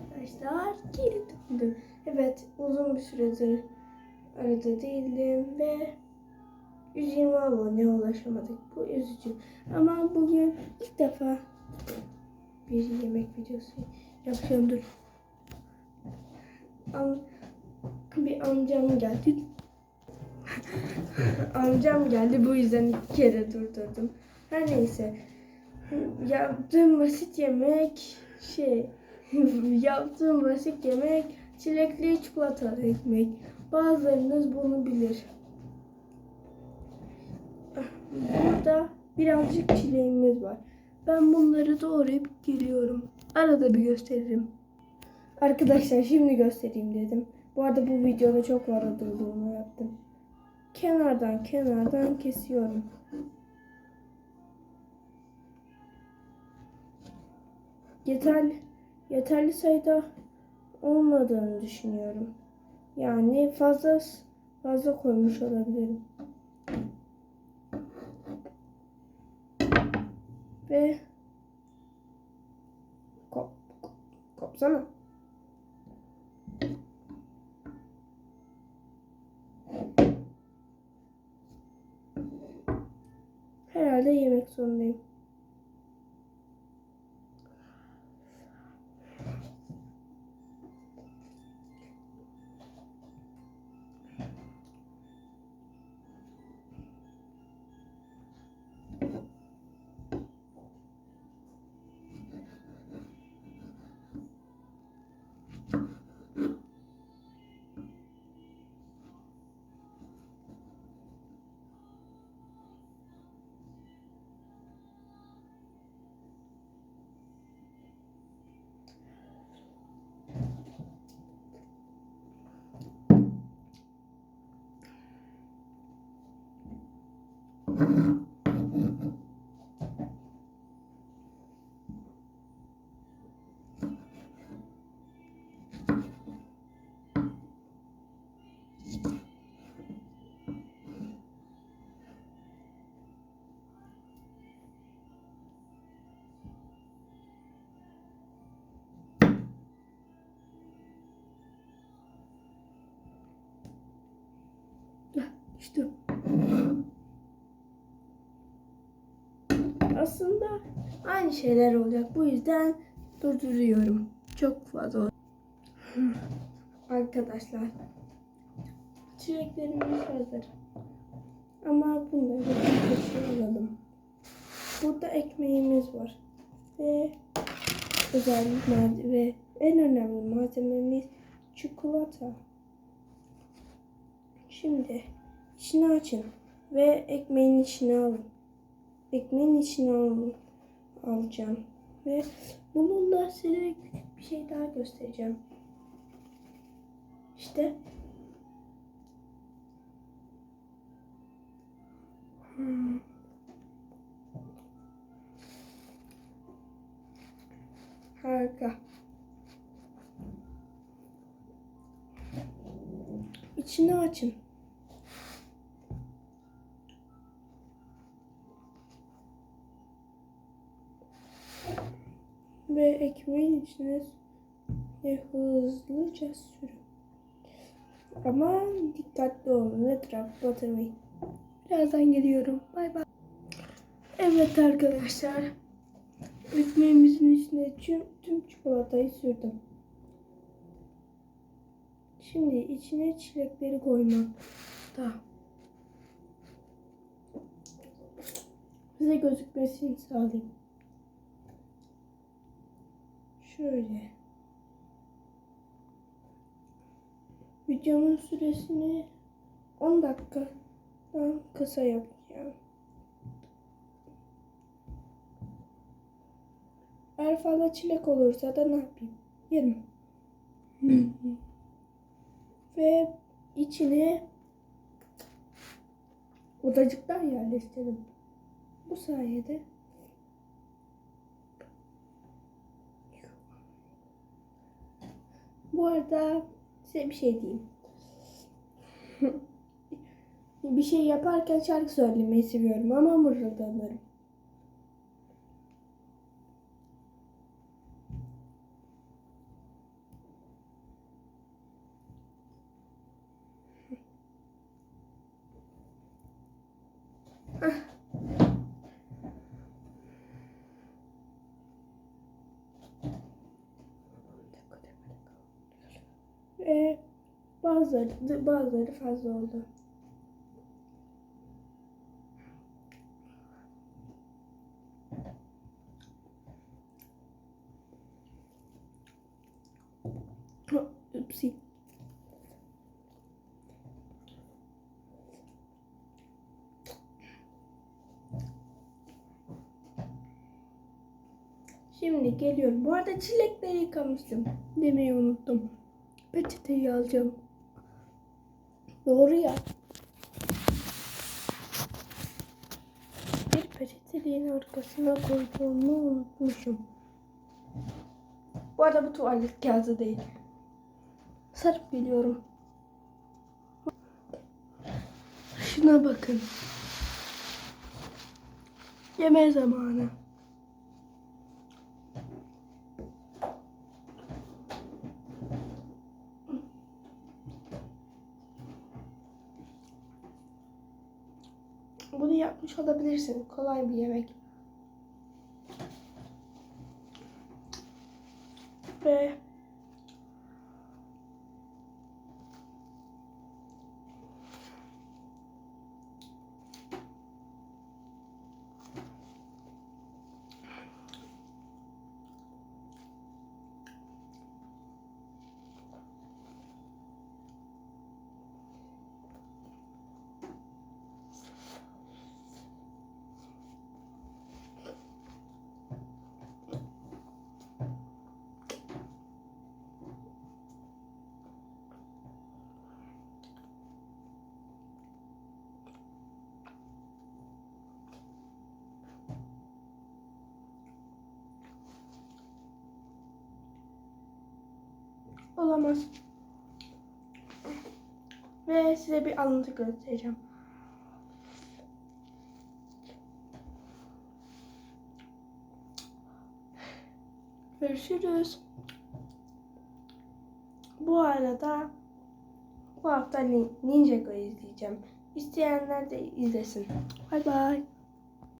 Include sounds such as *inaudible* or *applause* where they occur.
Arkadaşlar geri döndüm. Evet uzun bir süredir arada değildim ve 120 abone ulaşamadık. Bu üzücü. Ama bugün ilk defa bir yemek videosu yapıyorum. Dur. Am bir amcam geldi. *laughs* amcam geldi. Bu yüzden iki kere durdurdum. Her neyse. Yaptığım basit yemek şey *laughs* yaptığım basit yemek çilekli çikolatalı ekmek. Bazılarınız bunu bilir. Burada birazcık çileğimiz var. Ben bunları doğrayıp geliyorum. Arada bir gösteririm. Arkadaşlar şimdi göstereyim dedim. Bu arada bu videoda çok var olduğunu yaptım. Kenardan kenardan kesiyorum. Yeterli, yeterli sayıda olmadığını düşünüyorum. Yani fazla fazla koymuş olabilirim. Ve kop, kop kopsana. Herhalde yemek zorundayım. İşte. Aslında aynı şeyler olacak. Bu yüzden durduruyorum. Çok fazla. *laughs* Arkadaşlar. Çileklerimiz hazır. Ama bunları alalım. Burada ekmeğimiz var. Ve özel ve en önemli malzememiz çikolata. Şimdi içini açın ve ekmeğin içine alın. Ekmeğin içine alın, alacağım ve bununla size bir şey daha göstereceğim. İşte Hmm. Harika. İçini açın. Ve ekmeğin içine ve hızlıca sürün. Ama dikkatli olun. Etraf batırmayın. Birazdan geliyorum. Bay bay. Evet arkadaşlar. Ekmeğimizin içine tüm, tüm çikolatayı sürdüm. Şimdi içine çilekleri koymak da size gözükmesini sağlayayım. Şöyle. Videonun süresini 10 dakikadan kısa yapacağım. Eğer fazla çilek olursa da ne yapayım? Yerim. *laughs* Ve içine odacıklar yerleştirdim. Bu sayede Bu arada size bir şey diyeyim. *laughs* bir şey yaparken şarkı söylemeyi seviyorum ama mırıldanırım. Ve bazıları, bazıları fazla oldu. Upsi. Şimdi geliyorum. Bu arada çilekleri yıkamıştım. Demeyi unuttum. Peçeteyi alacağım. Doğru ya. Bir peçeteliğin arkasına koyduğumu unutmuşum. Bu arada bu tuvalet kağıdı değil. Sarıp geliyorum. Şuna bakın. Yeme zamanı. Bunu yapmış olabilirsin. Kolay bir yemek. Ve olamaz. Ve size bir alıntı göstereceğim. Görüşürüz. Bu arada bu hafta Nin- Ninjago izleyeceğim. İsteyenler de izlesin. Bay bay.